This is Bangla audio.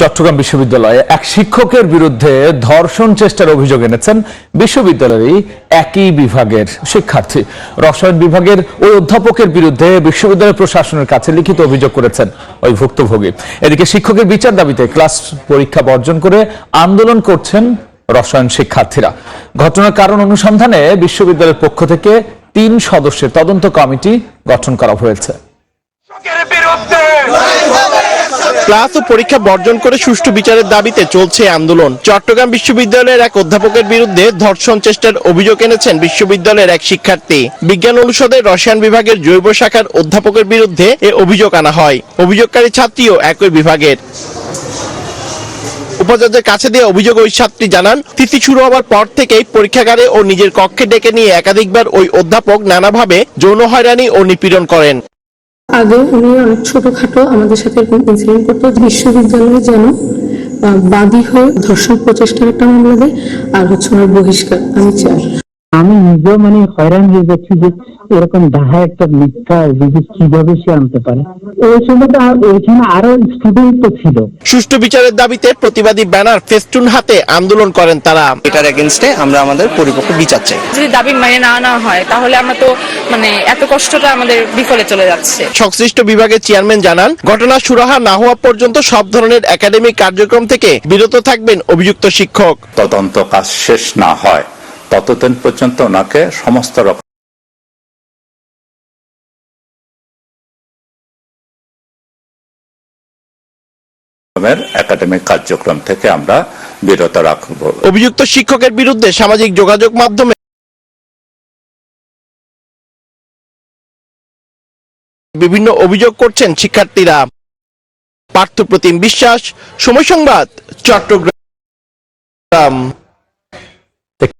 চট্টগ্রাম বিশ্ববিদ্যালয়ে এক শিক্ষকের বিরুদ্ধে ধর্ষণ চেষ্টার অভিযোগ এনেছেন বিশ্ববিদ্যালয়েরই একই বিভাগের শিক্ষার্থী। রসায়ন বিভাগের ওই অধ্যাপকের বিরুদ্ধে বিশ্ববিদ্যালয় প্রশাসনের কাছে লিখিত অভিযোগ করেছেন ওই ভুক্তভোগী। এদিকে শিক্ষকের বিচার দাবিতে ক্লাস পরীক্ষা বর্জন করে আন্দোলন করছেন রসায়ন শিক্ষার্থীরা। ঘটনার কারণ অনুসন্ধানে বিশ্ববিদ্যালয়ের পক্ষ থেকে তিন সদস্যের তদন্ত কমিটি গঠন করা হয়েছে লোকের বিরুদ্ধে ক্লাস ও পরীক্ষা বর্জন করে সুষ্ঠু বিচারের দাবিতে চলছে আন্দোলন। চট্টগ্রাম বিশ্ববিদ্যালয়ের এক অধ্যাপকের বিরুদ্ধে ধর্ষণ চেষ্টার অভিযোগ এনেছেন বিশ্ববিদ্যালয়ের এক শিক্ষার্থী। বিজ্ঞান অনুষদের রসায়ন বিভাগের জৈব শাখার অধ্যাপকের বিরুদ্ধে এ অভিযোগ আনা হয়। অভিযোগকারী ছাত্রীও একই বিভাগের। উপাচার্যের কাছে দিয়ে অভিযোগ ওই ছাত্রী জানান, তিথি শুরু হওয়ার পর থেকেই পরীক্ষাগারে ও নিজের কক্ষে ডেকে নিয়ে একাধিকবার ওই অধ্যাপক নানাভাবে যৌন হয়রানি ও নিপীড়ন করেন। আগে উনি অনেক ছোটখাটো আমাদের সাথে ইনসিডেন্ট করতো বিশ্ববিদ্যালয়ে যেন বাদী হয়ে ধর্ষণ প্রচেষ্টার একটা মামলা দেয়, আর হচ্ছে ওনার বহিষ্কার, আমি চাই আমি নিজেও মানে হয়রান হয়ে যাচ্ছি যে এরকম ডাহা একটা মিথ্যা অভিযোগ কীভাবে সে আনতে পারে? ওই সময় তো আর- ওইখানে আরও স্টুডেন্ট তো ছিল। সুষ্ঠু বিচারের দাবিতে প্রতিবাদী ব্যানার ফেস্টুন হাতে আন্দোলন করেন তারা। এটার এগেনস্টে আমরা আমাদের পরিপক্ক বিচার চাই। যদি দাবি মেনে না নেওয়া হয় তাহলে আমরা তো মানে এত কষ্টটা আমাদের বিফলে চলে যাচ্ছে। সংশ্লিষ্ট বিভাগের চেয়ারম্যান জানান ঘটনা সুরাহা না হওয়া পর্যন্ত সব ধরনের একাডেমিক কার্যক্রম থেকে বিরত থাকবেন অভিযুক্ত শিক্ষক। তদন্ত কাজ শেষ না হয়। ততদিন পর্যন্ত ওনাকে সমস্ত রকম একাডেমিক কার্যক্রম থেকে আমরা বিরত রাখব। অভিযুক্ত শিক্ষকের বিরুদ্ধে সামাজিক যোগাযোগ মাধ্যমে বিভিন্ন অভিযোগ করছেন শিক্ষার্থীরা। পার্থপ্রতিম বিশ্বাস, সময় সংবাদ, চট্টগ্রাম।